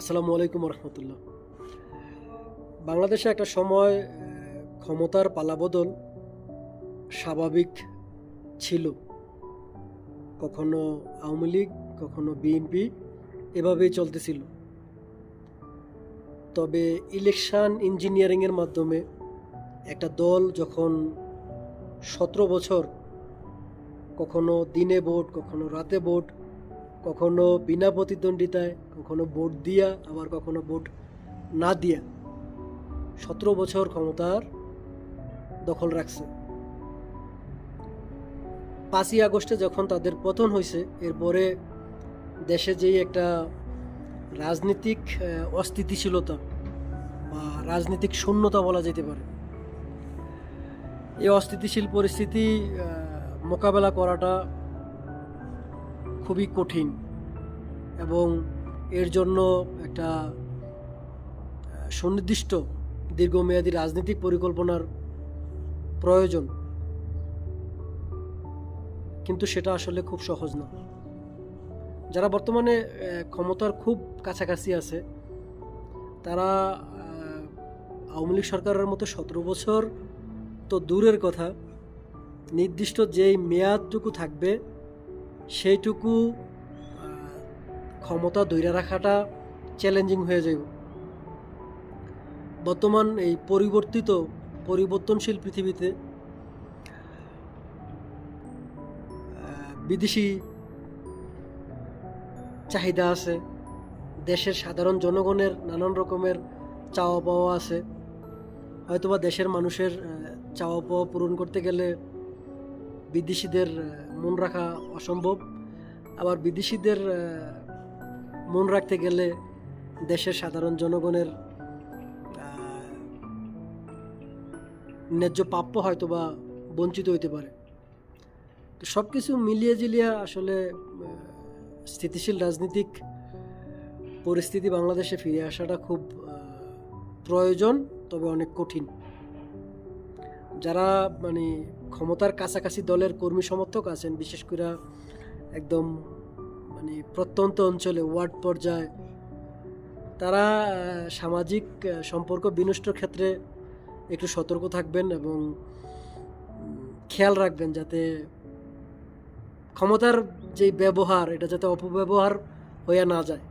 আসসালামু আলাইকুম রহমতুল্লাহ বাংলাদেশে একটা সময় ক্ষমতার পালাবদল স্বাভাবিক ছিল। কখনো আওয়ামী লীগ, কখনো বিএনপি, এভাবেই চলতেছিল। তবে ইলেকশন ইঞ্জিনিয়ারিংয়ের মাধ্যমে একটা দল যখন সতেরো বছর কখনো দিনে ভোট, কখনো রাতে ভোট কখনো বিনা প্রতিদ্বন্দ্বিতায়, কখনো ভোট দিয়া, আবার কখনো ভোট না দিয়া সতেরো বছর ক্ষমতার দখল রাখছে। পাঁচই আগস্টে যখন তাদের পতন হয়েছে, এরপরে দেশে যেই একটা রাজনৈতিক অস্থিতিশীলতা বা রাজনৈতিক শূন্যতা বলা যেতে পারে, এই অস্থিতিশীল পরিস্থিতি মোকাবেলা করাটা খুবই কঠিন এবং এর জন্য একটা সুনির্দিষ্ট দীর্ঘমেয়াদী রাজনৈতিক পরিকল্পনার প্রয়োজন। কিন্তু সেটা আসলে খুব সহজ না। যারা বর্তমানে ক্ষমতার খুব কাছাকাছি আছে, তারা আওয়ামী লীগ সরকারের মতো সতেরো বছর তো দূরের কথা। নির্দিষ্ট যেই মেয়াদটুকু থাকবে সেইটুকু ক্ষমতা ধৈর্য রাখাটা চ্যালেঞ্জিং হয়ে যাব বর্তমান এই পরিবর্তিত, পরিবর্তনশীল পৃথিবীতে বিদেশি চাহিদা আছে, দেশের সাধারণ জনগণের নানান রকমের চাওয়া পাওয়া আছে। হয়তোবা দেশের মানুষের চাওয়া পাওয়া পূরণ করতে গেলে বিদেশিদের মন রাখা অসম্ভব। আবার বিদেশিদের মন রাখতে গেলে দেশের সাধারণ জনগণের ন্যায্য প্রাপ্য হয়তো বা বঞ্চিত হইতে পারে। তো সব কিছু মিলিয়ে জিলিয়ে আসলে স্থিতিশীল রাজনীতিক পরিস্থিতি বাংলাদেশে ফিরে আসাটা খুব প্রয়োজন, তবে অনেক কঠিন। যারা মানে ক্ষমতার কাছাকাছি দলের কর্মী সমর্থক আছেন, বিশেষ করে একদম মানে প্রত্যন্ত অঞ্চলে, ওয়ার্ড পর্যায়ে, তারা সামাজিক সম্পর্ক বিনষ্টর ক্ষেত্রে একটু সতর্ক থাকবেন এবং খেয়াল রাখবেন যাতে ক্ষমতার যে ব্যবহার, এটা যাতে অপব্যবহার হয়ে না যায়।